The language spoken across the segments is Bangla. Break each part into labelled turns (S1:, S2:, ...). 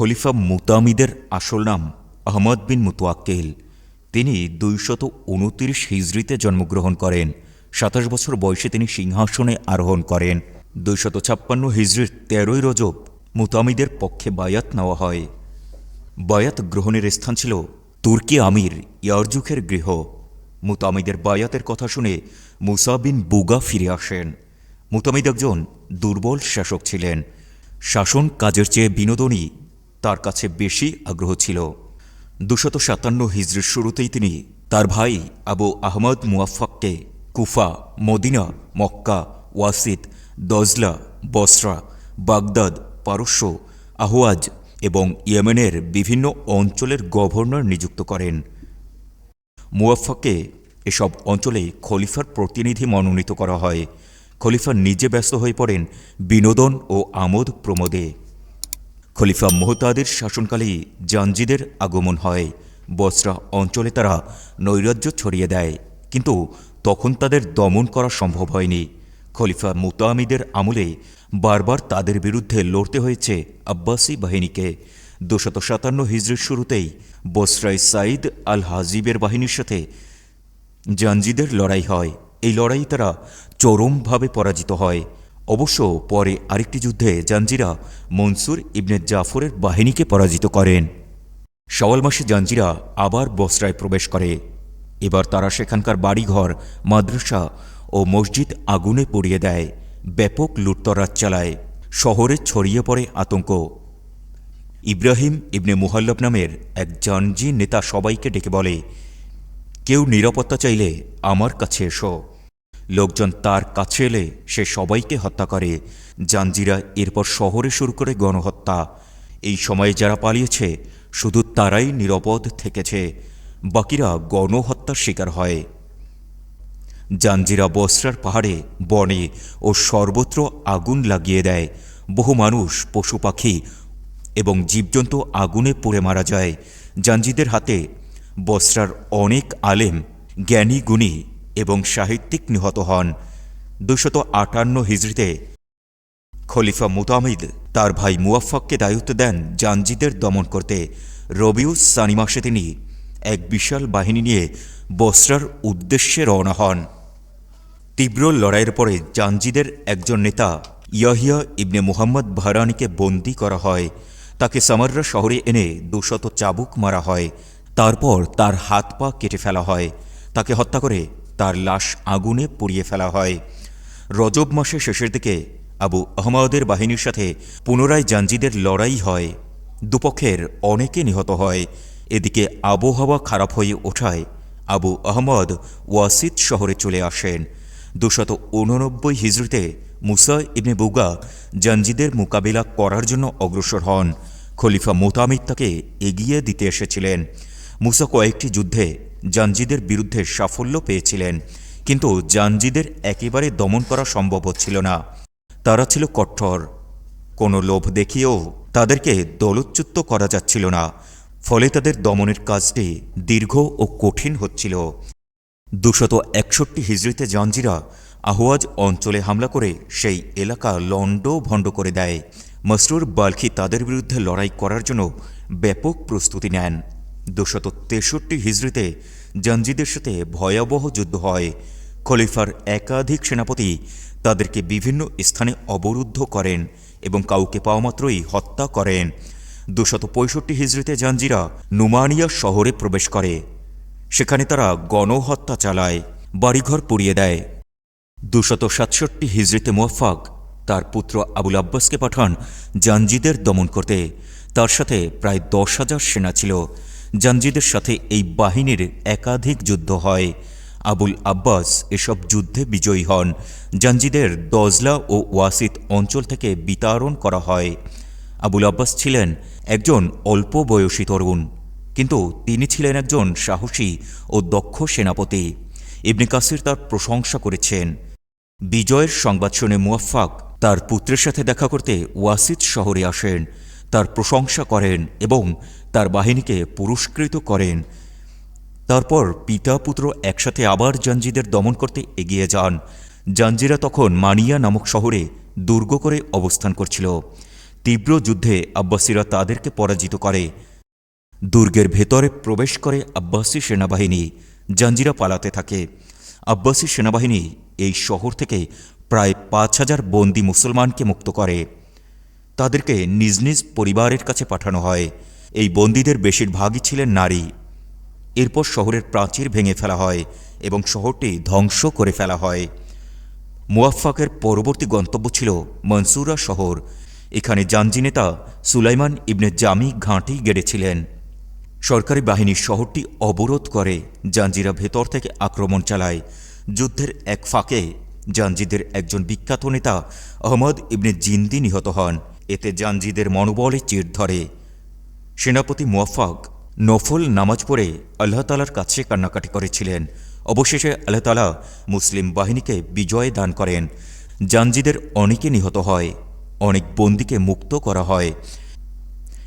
S1: খলিফা মুতামিদের আসল নাম আহমদ বিন মুতোয়াক্কেল তিনি দুইশত উনতিরিশ হিজড়িতে জন্মগ্রহণ করেন। সাতাশ বছর বয়সে তিনি সিংহাসনে আরোহণ করেন। দুইশত ছাপ্পান্ন হিজড়ির তেরোই রজব মুতামিদের পক্ষে বায়াত নেওয়া হয়। বায়াত গ্রহণের স্থান ছিল তুর্কি আমির ইয়ারজুখের গৃহ। মুতামিদের বায়াতের কথা শুনে মুসা বিন বুগা ফিরে আসেন। মুতামিদ একজন দুর্বল শাসক ছিলেন। শাসন কাজের চেয়ে বিনোদনই তার কাছে বেশি আগ্রহ ছিল। দুশত সাতান্ন হিজড়ির শুরুতেই তিনি তার ভাই Abu Ahmad মুয়াফাককে Kufa, Medina, Mecca Wasit Dijla, Basra, Baghdad, পারস্য, আহওয়াজ এবং ইয়েমেনের বিভিন্ন অঞ্চলের গভর্নর নিযুক্ত করেন। মুয়াফাককে এসব অঞ্চলে খলিফার প্রতিনিধি মনোনীত করা হয়। খলিফা নিজে ব্যস্ত হয়ে পড়েন বিনোদন ও আমোদ প্রমোদে। খলিফা মোহতাদের শাসনকালেই জাঞ্জিদের আগমন হয়। বসরা অঞ্চলে তারা নৈরাজ্য ছড়িয়ে দেয়, কিন্তু তখন তাদের দমন করা সম্ভব হয়নি। খলিফা মুতামিদের আমলে বারবার তাদের বিরুদ্ধে লড়তে হয়েছে আব্বাসী বাহিনীকে। দুশত সাতান্ন হিজড়ির শুরুতেই বসরায় সাইদ আল হাজিবের বাহিনীর সাথে জাঞ্জিদের লড়াই হয়। এই লড়াই তারা চরমভাবে পরাজিত হয়। অবশ্য পরে আরেকটি যুদ্ধে জাঞ্জিরা মনসুর ইবনে জাফরের বাহিনীকে পরাজিত করেন। সওয়াল মাসে জাঞ্জিরা আবার বসরায় প্রবেশ করে। এবার তারা সেখানকার বাড়িঘর, মাদ্রাসা ও মসজিদ আগুনে পুড়িয়ে দেয়, ব্যাপক লুটতরাজ চালায়, শহরে ছড়িয়ে পড়ে আতঙ্ক। ইব্রাহিম ইবনে মুহাল্লব নামের এক জানজি নেতা সবাইকে ডেকে বলে, কেউ নিরাপত্তা চাইলে আমার কাছে এসো। লোকজন তার কাছে এলে সে সবাইকে হত্যা করে। জাঞ্জিরা এরপর শহরে শুরু করে গণহত্যা। এই সময়ে যারা পালিয়েছে, শুধু তারাই নিরাপদ থেকেছে। বাকিরা গণহত্যার শিকার হয়। জাঞ্জিরা বসরার পাহাড়ে বনে ও সর্বত্র আগুন লাগিয়ে দেয়। বহু মানুষ, পশু পাখি এবং জীবজন্তু আগুনে পুড়ে মারা যায়। জাঞ্জিদের হাতে বসরার অনেক আলেম, জ্ঞানী গুণী সাহিত্যিক নিহত হন। দুশত আটান্ন হিজড়িতে খলিফা মুতামিদ তার ভাই মুয়াফাককে দায়িত্ব দেন জাঞ্জিদের দমন করতে। রবিউস সানি মাসে তিনি এক বিশাল বাহিনী নিয়ে বসরার উদ্দেশ্যে রওনা হন। তীব্র লড়াইয়ের পরে জাঞ্জিদের একজন নেতা ইয়াহিয়া ইবনে মুহাম্মদ ভারানিকে বন্দী করা হয়। তাকে সামাররা শহরে এনে দুশত চাবুক মারা হয়। তারপর তার হাত পা কেটে ফেলা হয়। তাকে হত্যা করে তার লাশ আগুনে পুড়িয়ে ফেলা হয়। রজব মাসের শেষের দিকে আবু আহমদের বাহিনীর সাথে পুনরায় জাঞ্জিদের লড়াই হয়। দুপক্ষের অনেকে নিহত হয়। এদিকে আবহাওয়া খারাপ হয়ে ওঠায় আবু আহমদ ওয়াসিদ শহরে চলে আসেন। দুশত উননব্বই হিজড়িতে মুসা ইবনে বুগা জাঞ্জিদের মোকাবিলা করার জন্য অগ্রসর হন। খলিফা মোতামিদ তাকে এগিয়ে দিতে এসেছিলেন। মুসা কয়েকটি যুদ্ধে জাঞ্জিদের বিরুদ্ধে সাফল্য পেয়েছিলেন। কিন্তু জাঞ্জিদের একেবারে দমন করা সম্ভব হচ্ছিল না। তারা ছিল কঠোর। কোনো লোভ দেখিয়েও তাদেরকে দলচ্যুত করা যাচ্ছিল না। ফলে তাদের দমনের কাজটি দীর্ঘ ও কঠিন হচ্ছিল। দুশত একষট্টি হিজড়িতে জাঞ্জিরা আহওয়াজ অঞ্চলে হামলা করে সেই এলাকা লন্ড ভণ্ড করে দেয়। মসরুর বালখি তাদের বিরুদ্ধে লড়াই করার জন্য ব্যাপক প্রস্তুতি নেন। দুশত তেষট্টি হিজড়িতে জাঞ্জিদের সাথে ভয়াবহ যুদ্ধ হয়। খলিফার একাধিক সেনাপতি তাদেরকে বিভিন্ন স্থানে অবরুদ্ধ করেন এবং কাউকে পাওয়া মাত্রই হত্যা করেন। দুশত পঁয়ষট্টি হিজড়িতে জাঞ্জিরা নুমানিয়া শহরে প্রবেশ করে। সেখানে তারা গণহত্যা চালায়, বাড়িঘর পুড়িয়ে দেয়। দুশত সাতষট্টি হিজড়িতে মোয়াফাক তার পুত্র আবুল আব্বাসকে পাঠান জাঞ্জিদের দমন করতে। তার সাথে প্রায় দশ হাজার সেনা ছিল। জাঞ্জিদের সাথে এই বাহিনীর একাধিক যুদ্ধ হয়। আবুল আব্বাস এসব যুদ্ধে বিজয়ী হন। জাঞ্জিদের দজলা ও ওয়াসিত অঞ্চল থেকে বিতাড়ন করা হয়। আবুল আব্বাস ছিলেন একজন অল্প বয়সী তরুণ, কিন্তু তিনি ছিলেন একজন সাহসী ও দক্ষ সেনাপতি। ইবনে কাসির তার প্রশংসা করেছেন। বিজয়ের সংবাদ শুনে মুয়াফাক তার পুত্রের সাথে দেখা করতে ওয়াসিদ শহরে আসেন। তার প্রশংসা করেন এবং তার বাহিনীকে পুরস্কৃত করেন। তারপর পিতা পুত্র একসাথে আবার জাঞ্জিদের দমন করতে এগিয়ে যান। জাঞ্জিরা তখন মানিয়া নামক শহরে দুর্গ করে অবস্থান করছিল। তীব্র যুদ্ধে আব্বাসিরা তাদেরকে পরাজিত করে। দুর্গের ভেতরে প্রবেশ করে আব্বাসি সেনাবাহিনী জাঞ্জিরা পালাতে থাকে। আব্বাসি সেনাবাহিনী এই শহর থেকে প্রায় পাঁচ হাজার বন্দি মুসলমানকে মুক্ত করে। তাদেরকে নিজ নিজ পরিবারের কাছে পাঠানো হয়। এই বন্দীদের বেশিরভাগই ছিলেন নারী। এরপর শহরের প্রাচীর ভেঙে ফেলা হয় এবং শহরটি ধ্বংস করে ফেলা হয়। মুয়াফাকের পরবর্তী গন্তব্য ছিল মনসুরা শহর। এখানে জাঞ্জি নেতা সুলাইমান ইবনে জামি ঘাঁটি গেড়েছিলেন। সরকারি বাহিনী শহরটি অবরোধ করে, জাঞ্জিরা ভেতর থেকে আক্রমণ চালায়। যুদ্ধের এক ফাঁকে জাঞ্জিদের একজন বিখ্যাত নেতা আহমদ ইবনে জিন্দি নিহত হন। এতে জাঞ্জিদের মনোবলে চির ধরে। সেনাপতি মুয়াফাক নফল নামাজ পড়ে আল্লাহ তালার কাছে কান্নাকাটি করেছিলেন। অবশেষে আল্লাহ তালা মুসলিম বাহিনীকে বিজয় দান করেন। জাঞ্জিদের অনেকে নিহত হয়, অনেক বন্দীকে মুক্ত করা হয়।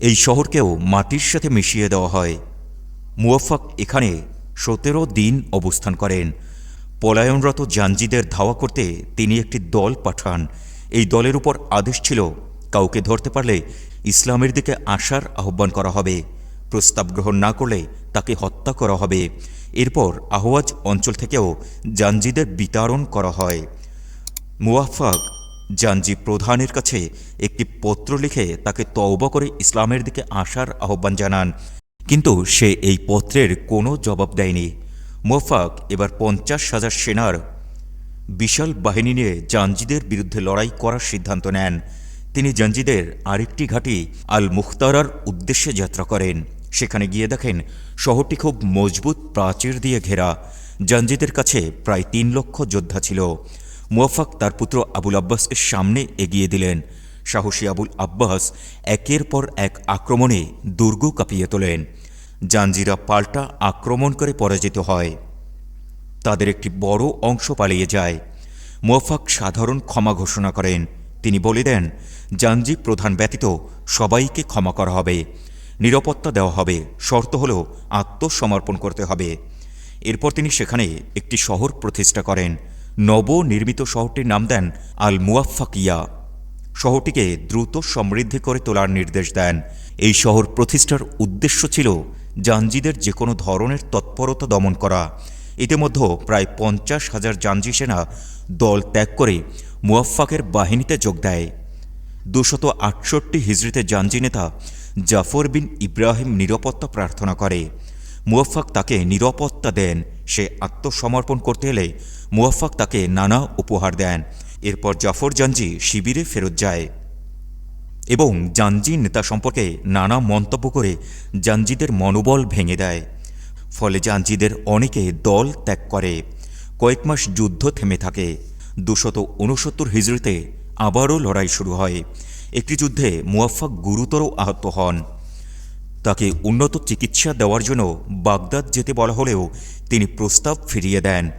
S1: এই শহরকেও মাটির সাথে মিশিয়ে দেওয়া হয়। মুয়াফাক এখানে সতেরো দিন অবস্থান করেন। পলায়নরত জাঞ্জিদের ধাওয়া করতে তিনি একটি দল পাঠান। এই দলের উপর আদেশ ছিল কাউকে ধরতে পারলে ইসলামের দিকে আসার আহ্বান করা হবে। প্রস্তাব গ্রহণ না করলে তাকে হত্যা করা হবে। এরপর আহওয়াজ অঞ্চল থেকেও জাঞ্জিদের বিতরণ করা হয়। মুয়াফাক জাঞ্জি প্রধানের কাছে একটি পত্র লিখে তাকে তওবা করে ইসলামের দিকে আসার আহ্বান জানান। কিন্তু সে এই পত্রের কোনো জবাব দেয়নি। মুয়াফাক এবার পঞ্চাশ হাজার সেনার বিশাল বাহিনী নিয়ে জাঞ্জিদের বিরুদ্ধে লড়াই করার সিদ্ধান্ত নেন। তিনি জাঞ্জিদের আরেকটি ঘাঁটি আল মুখতারার উদ্দেশ্যে যাত্রা করেন। সেখানে গিয়ে দেখেন, শহরটি খুব মজবুত প্রাচীর দিয়ে ঘেরা। জাঞ্জিদের কাছে প্রায় তিন লক্ষ যোদ্ধা ছিল। মুয়াফাক তার পুত্র আবুল আব্বাসকে সামনে এগিয়ে দিলেন। সাহসী আবুল আব্বাস একের পর এক আক্রমণে দুর্গ কাঁপিয়ে তোলেন। জাঞ্জিরা পাল্টা আক্রমণ করে পরাজিত হয়। তাদের একটি বড় অংশ পালিয়ে যায়। মোয়াফাক সাধারণ ক্ষমা ঘোষণা করেন। তিনি বলে দেন জাঞ্জি প্রধান ব্যতীত সবাইকে ক্ষমা করা হবে, নিরাপত্তা দেওয়া হবে, শর্ত হল আত্মসমর্পণ করতে হবে। এরপর তিনি সেখানে একটি শহর প্রতিষ্ঠা করেন। নবনির্মিত শহরটির নাম দেন আল মুয়াফাকিয়া শহরটিকে দ্রুত সমৃদ্ধি করে তোলার নির্দেশ দেন। এই শহর প্রতিষ্ঠার উদ্দেশ্য ছিল জাঞ্জিদের যে কোনো ধরনের তৎপরতা দমন করা। ইতিমধ্যে প্রায় পঞ্চাশ হাজার জাঞ্জি সেনা দল ত্যাগ করে মুয়াফাকের বাহিনীতে যোগ দেয়। দুশত আটষট্টি হিজড়িতে জাঞ্জি নেতা জাফর বিন ইব্রাহিম নিরাপত্তা প্রার্থনা করে। মুয়াফাক তাকে নিরাপত্তা দেন। সে আত্মসমর্পণ করতে এলে মুয়াফাক তাকে নানা উপহার দেন। এরপর জাফর জাঞ্জি শিবিরে ফেরত যায় এবং জাঞ্জি নেতা সম্পর্কে নানা মন্তব্য করে জাঞ্জিদের মনোবল ভেঙে দেয়। ফলে জাঞ্জিদের অনেকে দল ত্যাগ করে। কয়েক মাস যুদ্ধ থেমে থাকে। দুশত উনসত্তর হিজড়িতে আবারও লড়াই শুরু হয়। একটি যুদ্ধে মুয়াফাক গুরুতর আহত হন। তাকে উন্নত চিকিৎসা দেওয়ার জন্য বাগদাদ যেতে বলা হলেও তিনি প্রস্তাব ফিরিয়ে দেন।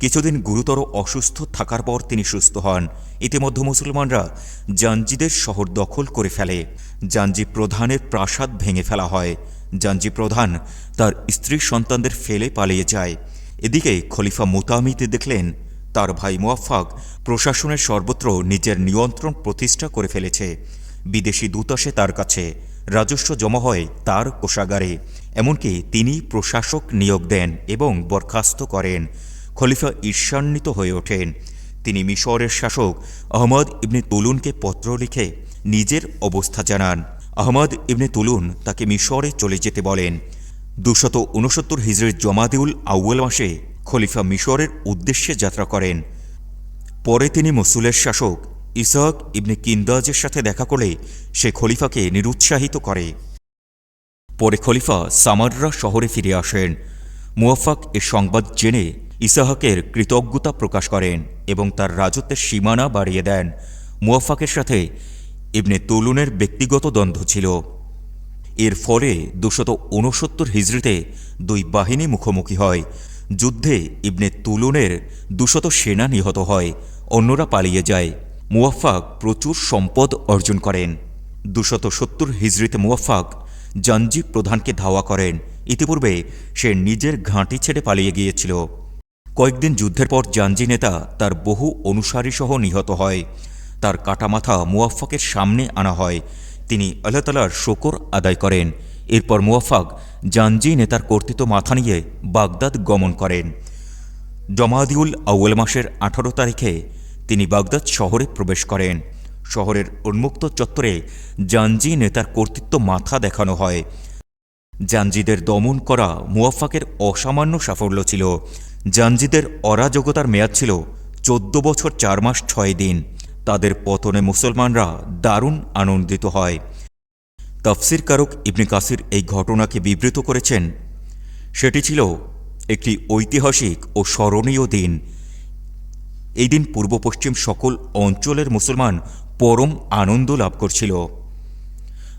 S1: কিছুদিন গুরুতর অসুস্থ থাকার পর তিনি সুস্থ হন। ইতিমধ্যে মুসলমানরা জাঞ্জিদের শহর দখল করে ফেলে। জাঞ্জি প্রধানের প্রাসাদ ভেঙে ফেলা হয়। জাঞ্জি প্রধান তার স্ত্রী সন্তানদের ফেলে পালিয়ে যায়। এদিকে খলিফা মোতামিতে দেখলেন তার ভাই মোয়াফাক প্রশাসনের সর্বত্র নিজের নিয়ন্ত্রণ প্রতিষ্ঠা করে ফেলেছে। বিদেশি দূত আসে তার কাছে রাজস্ব জমা হয় তার কোষাগারে। এমনকি তিনি প্রশাসক নিয়োগ দেন এবং বরখাস্ত করেন। খলিফা ঈর্ষান্বিত হয়ে ওঠেন। তিনি মিশরের শাসক আহমদ ইবনে তুলুনকে পত্র লিখে নিজের অবস্থা জানান। আহমদ ইবনে তুলুন তাকে মিশরে চলে যেতে বলেন। দুশত উনসত্তর হিজড়ির জমাদিউল আউ্য়াল মাসে খলিফা মিশরের উদ্দেশ্যে যাত্রা করেন। পরে তিনি মসুলের শাসক ইসাক ইবনে কিন্দাজের সাথে দেখা করে সে খলিফাকে নিরুৎসাহিত করে। পরে খলিফা সামাররা শহরে ফিরে আসেন। মুয়াফাক এ সংবাদ জেনে ইসাহাকের কৃতজ্ঞতা প্রকাশ করেন এবং তার রাজত্বের সীমানা বাড়িয়ে দেন। মুয়াফাকের সাথে ইবনে তুলুনের ব্যক্তিগত দ্বন্দ্ব ছিল। এর ফলে দুশত উনসত্তর হিজড়িতে দুই বাহিনী মুখোমুখি হয়। যুদ্ধে ইবনে তুলুনের দুশত সেনা নিহত হয়, অন্যরা পালিয়ে যায়। মুয়াফাক প্রচুর সম্পদ অর্জন করেন। দুশত সত্তর হিজড়িতে মুয়াফাক জাঞ্জি প্রধানকে ধাওয়া করেন। ইতিপূর্বে সে নিজের ঘাঁটি ছেড়ে পালিয়ে গিয়েছিল। কয়েকদিন যুদ্ধের পর জাঞ্জি নেতা তার বহু অনুসারীসহ নিহত হয়। তার কাটা মাথা মুয়াফাকের সামনে আনা হয়। তিনি আল্লাহ তালার শকর আদায় করেন। এরপর মুয়াফাক জাঞ্জি নেতার কর্তৃত্ব মাথা নিয়ে বাগদাদ গমন করেন। জমাদিউল আউ্ল মাসের আঠারো তারিখে তিনি বাগদাদ শহরে প্রবেশ করেন। শহরের উন্মুক্ত চত্বরে জাঞ্জি নেতার কর্তৃত্ব মাথা দেখানো হয়। জাঞ্জিদের দমন করা মুয়াফাকের অসামান্য সাফল্য ছিল। জাঞ্জিদের অরাজকতার মেয়াদ ছিল চোদ্দ বছর চার মাস ছয় দিন। তাদের পতনে মুসলমানরা দারুণ আনন্দিত হয়। তফসির কারক ইবনে কাসির এই ঘটনাকে বিবৃত করেছেন। সেটি ছিল একটি ঐতিহাসিক ও স্মরণীয় দিন। এই দিন পূর্ব পশ্চিম সকল অঞ্চলের মুসলমান পরম আনন্দ লাভ করছিল।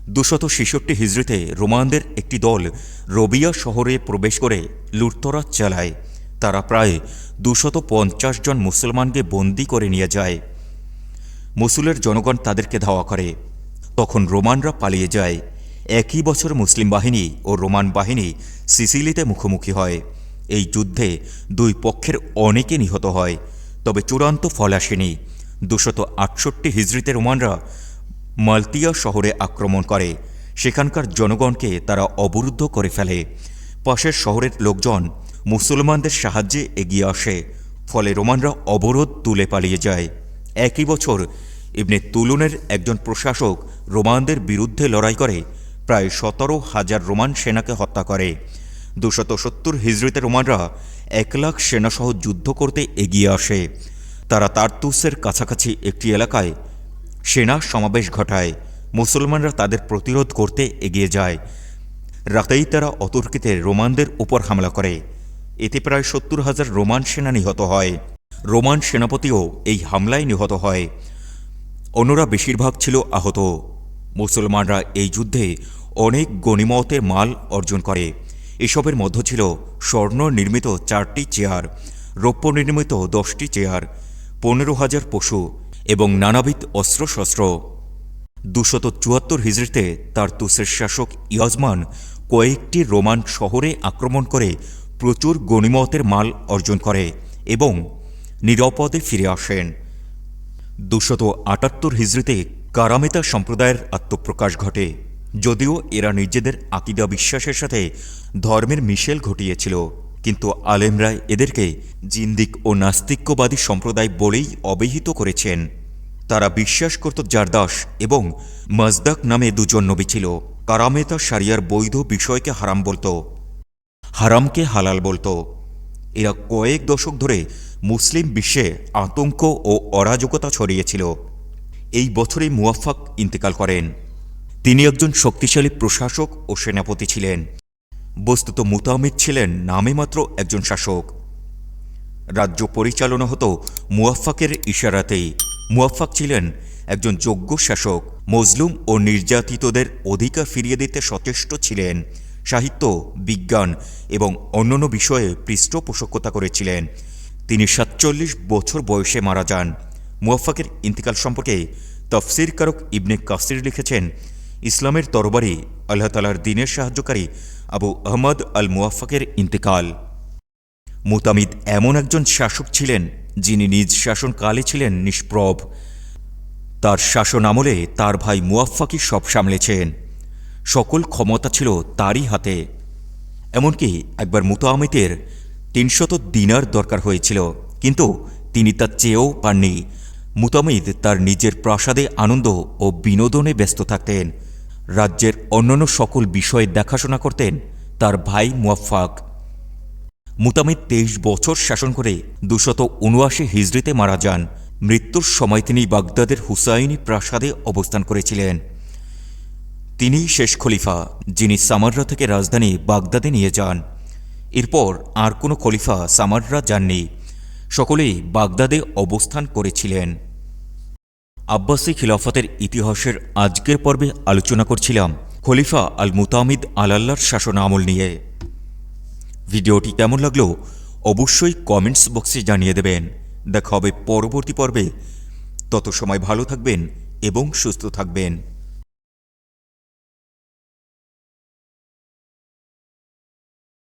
S1: দুশত ছেষট্টি হিজড়িতে রোমানদের একটি দল রবিয়া শহরে প্রবেশ করে লুটতরাজ চালায়। তারা প্রায় দুশত পঞ্চাশ জন মুসলমানকে বন্দি করে নিয়ে যায়। মুসুলের জনগণ তাদেরকে ধাওয়া করে। তখন রোমানরা পালিয়ে যায়। একই বছর মুসলিম বাহিনী ও রোমান বাহিনী সিসিলিতে মুখোমুখি হয়। এই যুদ্ধে দুই পক্ষের অনেকে নিহত হয়, তবে চূড়ান্ত ফল আসেনি। দুশত আটষট্টি হিজড়িতে রোমানরা মালতিয়া শহরে আক্রমণ করে। সেখানকার জনগণকে তারা অবরুদ্ধ করে ফেলে। পাশের শহরের লোকজন মুসলমানদের সাহায্যে এগিয়ে আসে, ফলে রোমানরা অবরোধ তুলে পালিয়ে যায়। একই বছর ইবনে তুলুনের একজন প্রশাসক রোমানদের বিরুদ্ধে লড়াই করে, প্রায় সতেরো হাজার রোমান সেনাকে হত্যা করে। দুশত সত্তর হিজড়িতে রোমানরা এক লাখ সেনাসহ যুদ্ধ করতে এগিয়ে আসে। তারা তারতুসের কাছাকাছি একটি এলাকায় সেনা সমাবেশ ঘটায়। মুসলমানরা তাদের প্রতিরোধ করতে এগিয়ে যায়। রাতেই তারা অতর্কিতে রোমানদের উপর হামলা করে। এতে প্রায় সত্তর হাজার রোমান সেনা নিহত হয়। রোমান সেনাপতিও এই হামলায় নিহত হয়। অন্যরা বেশিরভাগ ছিল আহত। মুসলমানরা এই যুদ্ধে অনেক গণিমতের মাল অর্জন করে। এসবের মধ্য ছিল স্বর্ণ নির্মিত চারটি চেয়ার, রৌপ্য নির্মিত দশটি চেয়ার, পনেরো হাজার পশু এবং নানাবিধ অস্ত্রশস্ত্র। দুশত চুয়াত্তর হিজড়িতে তার তুসের শাসক ইয়াজমান কয়েকটি রোমান শহরে আক্রমণ করে প্রচুর গণিমতের মাল অর্জন করে এবং নিরাপদে ফিরে আসেন। দুশত আটাত্তর হিজড়িতে কারামেতা সম্প্রদায়ের আত্মপ্রকাশ ঘটে, যদিও এরা নিজেদের আকিদা বিশ্বাসের সাথে ধর্মের মিশেল ঘটিয়েছিল। কিন্তু আলেমরা এদেরকে জিন্দিক ও নাস্তিক্যবাদী সম্প্রদায় বলেই অবহিত করেছেন। তারা বিশ্বাস করত জারদাস এবং মজদাক নামে দুজন নবী ছিল। কারামেতা সারিয়ার বৈধ বিষয়কে হারাম বলত, হারামকে হালাল বলত। এরা কয়েক দশক ধরে মুসলিম বিশ্বে আতঙ্ক ও অরাজকতা ছড়িয়েছিল। এই বছরেই মুয়াফাক ইন্তেকাল করেন। তিনি একজন শক্তিশালী প্রশাসক ও সেনাপতি ছিলেন। বস্তুত মুতামিদ ছিলেন নামে মাত্র একজন শাসক। রাজ্য পরিচালনা হতো মুয়াফাকের ইশারাতেই। মুয়াফাক ছিলেন একজন যোগ্য শাসক। মজলুম ও নির্যাতিতদের অধিকার ফিরিয়ে দিতে সচেষ্ট ছিলেন। সাহিত্য, বিজ্ঞান এবং অন্যান্য বিষয়ে পৃষ্ঠপোষকতা করেছিলেন। তিনি সাতচল্লিশ বছর বয়সে মারা যান। মুয়াফাকের ইন্তিকাল সম্পর্কে তফসির কারক ইবনে কাসির লিখেছেন, ইসলামের তরবারি আল্লাহ তালার দিনের সাহায্যকারী আবু আহমদ আল মুয়াফাকের ইন্তেকাল। মুতামিদ এমন একজন শাসক ছিলেন, যিনি নিজ শাসনকালে ছিলেন নিষ্প্রভ। তার শাসন আমলে তার ভাই মুয়াফাকি সব সামলেছেন। সকল ক্ষমতা ছিল তারই হাতে। এমনকি একবার মুতামিতের তিনশত দিনার দরকার হয়েছিল, কিন্তু তিনি তা চেয়েও পাননি। মুতামিদ তার নিজের প্রাসাদে আনন্দ ও বিনোদনে ব্যস্ত থাকতেন। রাজ্যের অন্যান্য সকল বিষয়ে দেখাশোনা করতেন তার ভাই মুয়াফাক মুতামিদ তেইশ বছর শাসন করে দুশত উনআশি হিজড়িতে মারা যান। মৃত্যুর সময় তিনি বাগদাদের হুসাইনি প্রাসাদে অবস্থান করেছিলেন। তিনি শেষ খলিফা, যিনি সামাররা থেকে রাজধানী বাগদাদে নিয়ে যান। এরপর আর কোনো খলিফা সামাররা যাননি। সকলেই বাগদাদে অবস্থান করেছিলেন। আব্বাসি খিলাফতের ইতিহাসের আজকের পর্বে আলোচনা করছিলাম খলিফা আল মুতামিদ আলাল্লার শাসন আমল নিয়ে। ভিডিওটি কেমন লাগল অবশ্যই কমেন্টস বক্সে জানিয়ে দেবেন। দেখা হবে পরবর্তী পর্বে। তত সময় ভালো থাকবেন এবং সুস্থ থাকবেন।